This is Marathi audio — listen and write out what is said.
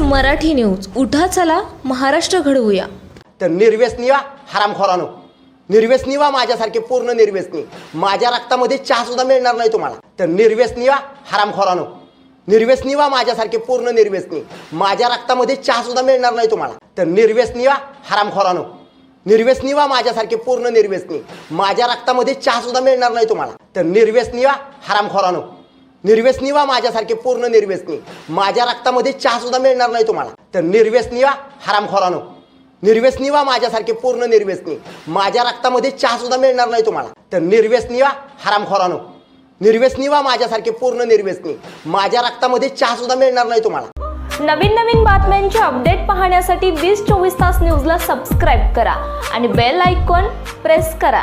मराठी न्यूज. उठा चला महाराष्ट्र घडवूया. तर निर्व्यसनी वा हरामखोरानो. निर्व्यसनी वा माझ्यासारखे पूर्ण निर्व्यसनी. माझ्या रक्तामध्ये चहा सुद्धा मिळणार नाही तुम्हाला. तर निर्व्यसनी वा हरामखोरानो. निर्व्यसनी वा माझ्यासारखे पूर्ण निर्व्यसनी. माझ्या रक्तामध्ये चहा सुद्धा मिळणार नाही तुम्हाला. तर निर्व्यसनी वा हरामखोरानो. निर्व्यसनी वा माझ्यासारखे पूर्ण निर्व्यसनी. माझ्या रक्तामध्ये चहा सुद्धा मिळणार नाही तुम्हाला. तर निर्व्यसनी वा हरामखोरानो. निर्व्यसनी वा माझ्यासारखे पूर्ण निर्व्यसनी माझ्या रक्तामध्ये चहा सुद्धा मिळणार नाही तुम्हाला. तर निर्व्यसनी वा हरामखोरानो निर्व्यसनी वा माझ्यासारखे पूर्ण निर्व्यसनी माझ्या रक्तामध्ये चहा सुद्धा मिळणार नाही तुम्हाला. तर निर्व्यसनी वा हरामखोरानो निर्व्यसनी वा माझ्यासारखे पूर्ण निर्व्यसनी माझ्या रक्तामध्ये चहा सुद्धा मिळणार नाही तुम्हाला. नवीन नवीन बातम्यांचे अपडेट पाहण्यासाठी वीस चोवीस तास न्यूजला सबस्क्राईब करा आणि बेल आयकॉन प्रेस करा.